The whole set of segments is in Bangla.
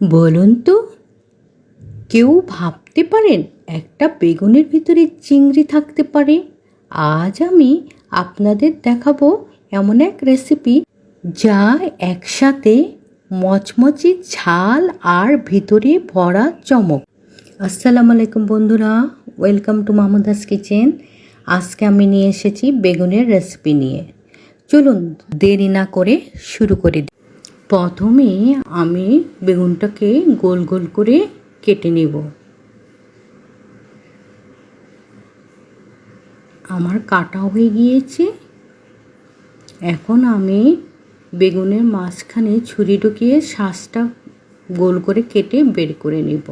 বলুন তো, কেউ ভাবতে পারেন একটা বেগুনের ভিতরে চিংড়ি থাকতে পারে? আজ আমি আপনাদের দেখাবো এমন এক রেসিপি যা একসাথে মচমচে ঝাল আর ভিতরে ভরা চমক। আসসালামু আলাইকুম বন্ধুরা, ওয়েলকাম টু মাহমুদাস কিচেন। আজকে আমি নিয়ে এসেছি বেগুনের রেসিপি নিয়ে। চলুন দেরি না করে শুরু করে প্রথমে আমি বেগুনটাকে গোল গোল করে কেটে নেব। আমার কাটা হয়ে গিয়েছে। এখন আমি বেগুনের মাঝখানে ছুরি ঢুকিয়ে শ্বাসটা গোল করে কেটে বের করে নেব।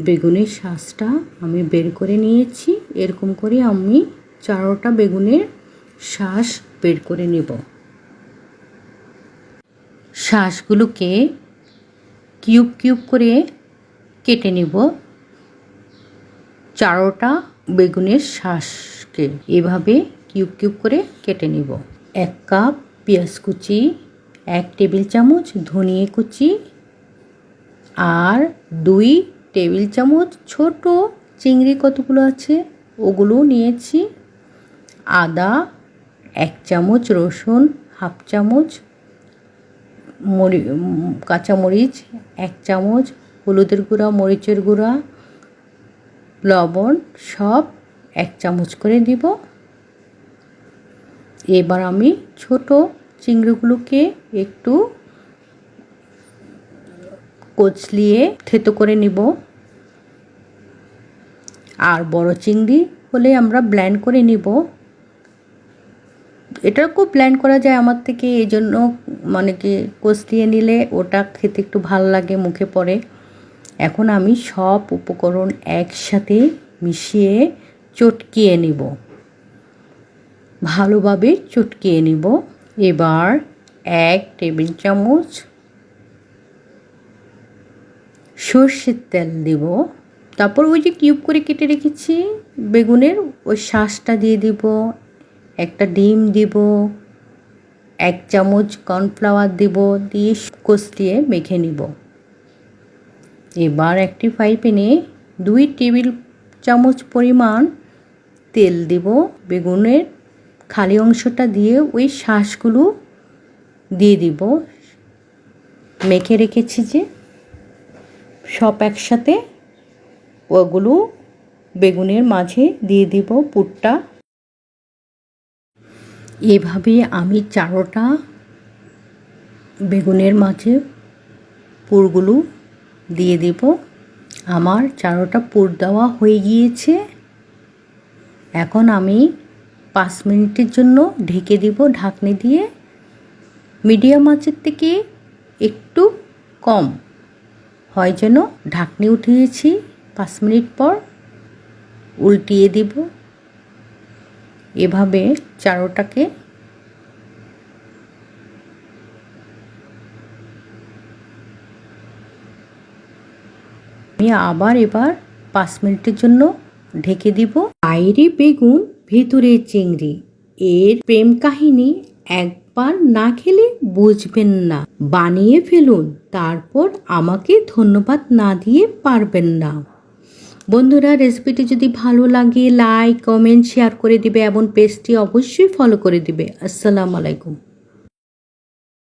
বেগুনের শ্বাসটা আমি বের করে নিয়েছি। এরকম করে আমি চারোটা বেগুনের শ্বাস বের করে নেব। শ্বাসগুলোকে কিউব কিউব করে কেটে নেব। চারোটা বেগুনের শ্বাসকে এভাবে কিউব কিউব করে কেটে নেব। এক কাপ পেঁয়াজ কুচি, এক টেবিল চামচ ধনিয়ে কুচি আর দুই টেবিল চামচ ছোট চিংড়ি কতগুলো আছে ওগুলো নিয়েছি। আদা এক চামচ রসুন, হাফ চামচ মরি কাঁচামরিচ এক চামচ, হলুদের গুঁড়া, মরিচের গুঁড়া, লবণ সব এক চামচ করে দিব এবার আমি ছোট চিংড়িগুলোকে একটু কচলিয়ে থেতো করে নিব। আর বড় চিংড়ি হলে আমরা ব্ল্যান্ড করে নিব। এটাকেও প্ল্যান করা যায় আমার থেকে এই জন্য মানে কি কষলিয়ে নিলে ওটা খেতে একটু ভালো লাগে, মুখে পড়ে। এখন আমি সব উপকরণ একসাথে মিশিয়ে চটকিয়ে নিব। ভালোভাবে চটকিয়ে নিব। এবার এক টেবিল চামচ সর্ষের তেল দেব। তারপর ওই যে কিউব করে কেটে রেখেছি, বেগুনের ওই শাঁসটা দিয়ে দিব। একটা ডিম দিব, এক চামচ কর্নফ্লাওয়ার দেব দিয়ে কষলিয়ে মেখে নিব। এবার একটি ফ্রাই প্যানে দুই টেবিল চামচ পরিমাণ তেল দেব। বেগুনের খালি অংশটা দিয়ে ওই শ্বাসগুলো দিয়ে দিব। মেখে রেখেছি যে সব একসাথে ওগুলো বেগুনের মাঝে দিয়ে দিব পুরটা। এভাবে আমি চারোটা বেগুনের মাঝে পুরগুলো দিয়ে দেব। আমার চারোটা পুর দেওয়া হয়ে গিয়েছে। এখন আমি পাঁচ মিনিটের জন্য ঢেকে দিব ঢাকনি দিয়ে। মিডিয়াম মাছের থেকে একটু কম হয় যেন ঢাকনি উঠিয়েছি। পাঁচ মিনিট পর উল্টিয়ে দিব। এভাবে চারোটাকে আমি আবার এবার পাঁচ মিনিটের জন্য ঢেকে দিব বাইরে বেগুন, ভেতরে চিংড়ি। এর প্রেম কাহিনী একবার না খেলে বুঝবেন না। বানিয়ে ফেলুন, তারপর আমাকে ধন্যবাদ না দিয়ে পারবেন না। বন্ধুরা রেসিপিটি যদি ভালো লাগে লাইক কমেন্ট শেয়ার করে দিবে এবং পেজটি অবশ্যই ফলো করে দিবে। আসসালামু আলাইকুম।